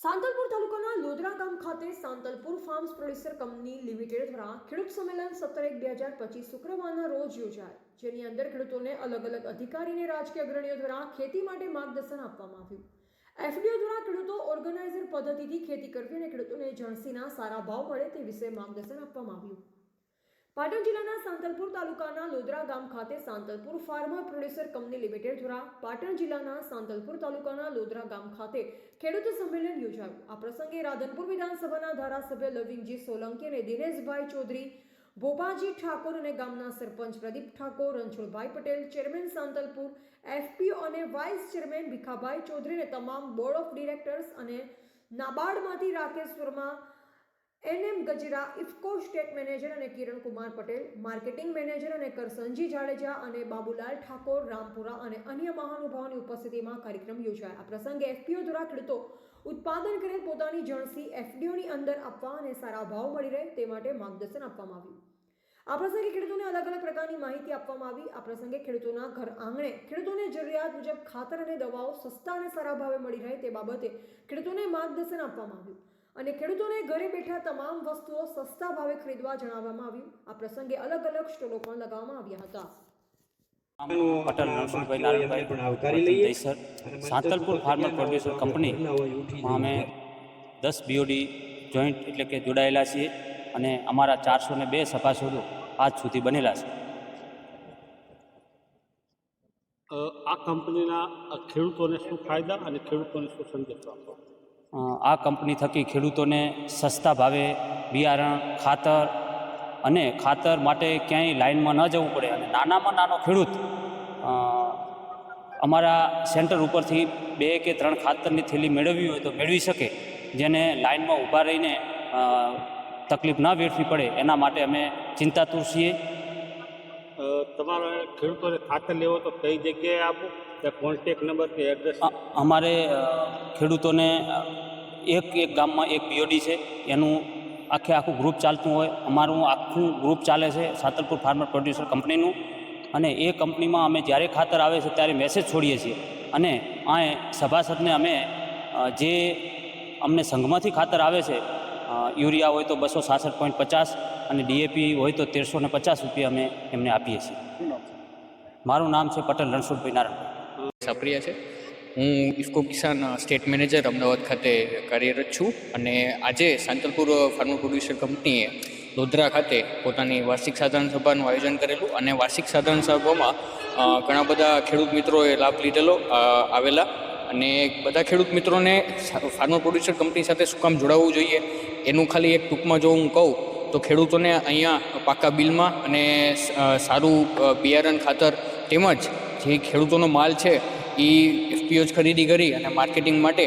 સાંતલપુર તાલુકાના લોધરા ગામ ખાતે Santalpur farms producer company limited દ્વારા ખેડૂત સંમેલન સત્તર એક બે હજાર પચીસ શુક્રવારના રોજ યોજાય, જેની અંદર ખેડૂતોને અલગ અલગ અધિકારી અને રાજકીય અગ્રણીઓ દ્વારા ખેતી માટે માર્ગદર્શન આપવામાં આવ્યું. એફડીઓ દ્વારા ખેડૂતો ઓર્ગેનાઇઝર પદ્ધતિથી ખેતી કરવી અને ખેડૂતોને જણસીના સારા ભાવ મળે તે વિશે માર્ગદર્શન આપવામાં આવ્યું. પાટણ જિલ્લાના સાંતલપુર તાલુકાના લોદરા ગામ ખાતે Santalpur farmer producer company limited દ્વારા પાટણ જિલ્લાના સાંતલપુર તાલુકાના લોધરા ગામ ખાતે ખેડૂત સંમેલન યોજાયું. આ પ્રસંગે રાધનપુર વિધાનસભાના ધારાસભ્ય લવિંગજી સોલંકી અને દિનેશભાઈ ચૌધરી, ભોપાજી ઠાકોર અને ગામના સરપંચ પ્રદીપ ઠાકોર, રણછોડભાઈ પટેલ, ચેરમેન સાંતલપુર એફપીઓ અને વાઇસ ચેરમેન ભીખાભાઈ ચૌધરી અને તમામ બોર્ડ ઓફ ડિરેક્ટર્સ અને નાબાર્ડમાંથી Rakesh Verma N M Gajra IFFCO state manager અને કિરણ કુમાર પટેલ, માર્કેટિંગ મેનેજર અને કરસનજી જાડેજા અને બાબુલાલ ઠાકોર, રામપુરા અને અન્ય મહાનુભાવોની ઉપસ્થિતિમાં કાર્યક્રમ યોજાયા. આ પ્રસંગે એફપીઓ દ્વારા ખેડૂતો ઉત્પાદન કરેલ પોતાની જણસી એફડીઓની અંદર આપવા અને સારા ભાવ મળી રહે તે માટે માર્ગદર્શન આપવામાં આવ્યું. આ પ્રસંગે ખેડૂતોને અલગ અલગ પ્રકારની માહિતી આપવામાં આવી. આ પ્રસંગે ખેડૂતોના ઘર આંગણે ખેડૂતોને જરૂરિયાત મુજબ ખાતર અને દવાઓ સસ્તા અને સારા ભાવે મળી રહે તે બાબતે ખેડૂતોને માર્ગદર્શન આપવામાં આવ્યું. અને ખેડૂતોને ઘરે બેઠા તમામ વસ્તુઓ સસ્તા ભાવે ખરીદવા જણાવવામાં આવ્યું. આ પ્રસંગે અલગ અલગ સ્ટોલો પણ લગાવવામાં આવ્યા હતા. Atal Narsinhbhai Narayanbhai Dahisar Santalpur farmer producer company અમે દસ બીઓડી જોઈન્ટ એટલે કે જોડાયેલા છીએ અને અમારા ચારસો ને બે સભાસદો આજ સુધી બનેલા છે. આ કંપનીના ખેડૂતોને શું ફાયદા અને ખેડૂતોને શું સંદેશ આપો? અ, આ કંપની થકી ખેડૂતોને સસ્તા ભાવે બિયારણ, ખાતર અને ખાતર માટે ક્યાંય લાઇનમાં ન જવું પડે અને નાનામાં નાનો ખેડૂત અમારા સેન્ટર ઉપરથી બે કે ત્રણ ખાતરની થેલી મેળવવી હોય તો મેળવી શકે, જેને લાઇનમાં ઊભા રહીને તકલીફ ન વેઠવી પડે, એના માટે અમે ચિંતાતુર છીએ. તમારે ખેડૂતોને ખાતર લેવો તો કઈ જગ્યાએ આપો? કે કોન્ટેક નંબર કે એડ્રેસ અમારે ખેડૂતોને એક એક ગામમાં એક પીઓડી છે. એનું આખે આખું ગ્રુપ ચાલતું હોય. અમારું આખું ગ્રુપ ચાલે છે, સાતલપુર ફાર્મર પ્રોડ્યુસર કંપનીનું અને એ કંપનીમાં અમે જ્યારે ખાતર આવે છે, ત્યારે મેસેજ છોડીએ છીએ. અને આ સભાસદને અમે જે અમને સંઘમાંથી ખાતર આવે છે યુરિયા હોય તો બસો સાસઠ પોઈન્ટ પચાસ અને ડીએપી હોય તો તેરસો ને પચાસ રૂપિયા અમે એમને આપીએ છીએ. મારું નામ છે પટેલ રણછોડભાઈ નારાયણ. સપ્રિય છે. હું ઇફકો કિસાન સ્ટેટ મેનેજર અમદાવાદ ખાતે કાર્યરત છું અને આજે સાંતલપુર ફાર્મ પ્રોડ્યુસર કંપનીએ લોધરા ખાતે પોતાની વાર્ષિક સાધારણ સભાનું આયોજન કરેલું અને વાર્ષિક સાધારણ સભામાં ઘણા બધા ખેડૂત મિત્રોએ લાભ લીધેલો આવેલા. અને બધા ખેડૂત મિત્રોને ફાર્મર પ્રોડ્યુસર કંપની સાથે શું કામ જોડાવવું જોઈએ, એનું ખાલી એક ટૂંકમાં જો હું કહું, તો ખેડૂતોને અહીંયા પાકા બિલમાં અને સારું બિયારણ ખાતર તેમજ જે ખેડૂતોનો માલ છે એ એફપીઓ જ ખરીદી કરી અને માર્કેટિંગ માટે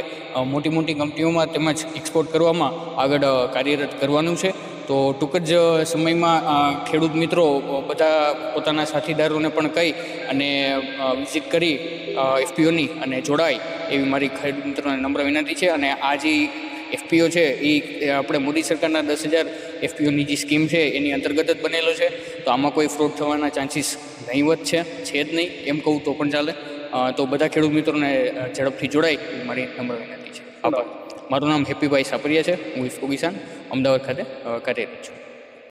મોટી મોટી કંપનીઓમાં તેમજ એક્સપોર્ટ કરવામાં આગળ કાર્યરત કરવાનું છે. તો ટૂંક જ સમયમાં ખેડૂત મિત્રો બધા પોતાના સાથીદારોને પણ કહી અને વિઝિટ કરી એફપીઓની અને જોડાય એવી મારી ખેડૂત મિત્રોને નમ્ર વિનંતી છે. અને આ જે એફપીઓ છે એ આપણે મોદી સરકારના દસ હજાર એફપીઓની જે સ્કીમ છે, એની અંતર્ગત જ બનેલો છે. તો આમાં કોઈ ફ્રોડ થવાના ચાન્સીસ નહીવત છે છે જ નહીં. એમ કહું તો પણ ચાલે. તો બધા ખેડૂત મિત્રોને ઝડપથી જોડાય મારી નમ્ર વિનંતી છે. આભાર. મારું નામ હેપીભાઈ સાપરિયા છે. હું ઇફકો કિસાન, અમદાવાદ ખાતે કાર્યરત છું.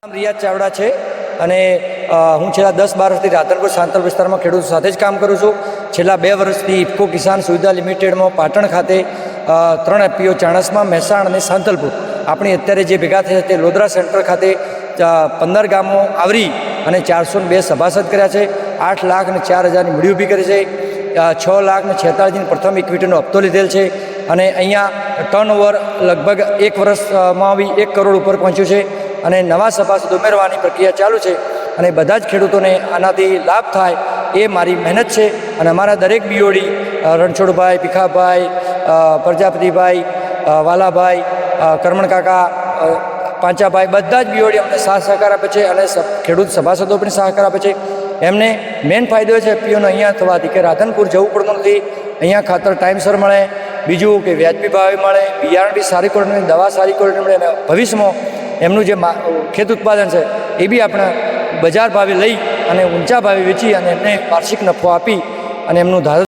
નામ રિયાઝ ચાવડા છે અને હું છેલ્લા દસ વર્ષથી રાધનપુર સાંતલ વિસ્તારમાં ખેડૂતો સાથે જ કામ કરું છું. છેલ્લા બે વર્ષથી ઇફકો કિસાન સુવિધા લિમિટેડમાં પાટણ ખાતે ત્રણ એપીઓ ચાણસમાં મહેસાણ અને સાંતલપુર. આપણી અત્યારે જે ભેગા થયા તે લોધરા સેન્ટર ખાતે પંદર ગામો આવરી અને ચારસો બે સભાસદ કર્યા છે. આઠ લાખ અને ચાર હજારની મૂડી ઊભી કરી છે. છ લાખ ને છેતાળીસની પ્રથમ ઇક્વિટીનો હપ્તો લીધેલ છે. અને અહીંયા ટર્ન ઓવર લગભગ એક વર્ષમાં બી એક કરોડ ઉપર પહોંચ્યું છે અને નવા સભાસદ ઉમેરવાની પ્રક્રિયા ચાલુ છે અને બધા જ ખેડૂતોને આનાથી લાભ થાય એ મારી મહેનત છે અને અમારા દરેક બીઓડી રણછોડભાઈ, ભીખાભાઈ પ્રજાપતિભાઈ વાલાભાઈ કરમણકાકા કરમણ કાકા પાંચાભાઈ બધા જ બીઓડી અમને સાથ સહકાર આપે છે અને ખેડૂત સભાસદો પણ સહકાર આપે છે. એમને મેઇન ફાયદો છે, પીઓનો અહીંયા થવાથી કે રાધનપુર જવું પડતું નથી, અહીંયા ખાતર ટાઈમસર મળે બીજું કે વ્યાજબી ભાવે મળે બિયારણ બી સારી ક્વોલિટીની દવા સારી ક્વોલિટી મળે અને ભવિષ્યમાં એમનું જે ખેત ઉત્પાદન છે, એ બી આપણે બજાર ભાવે લઈ અને ઊંચા ભાવે વેચી અને એમને વાર્ષિક નફો આપી અને એમનું ધાર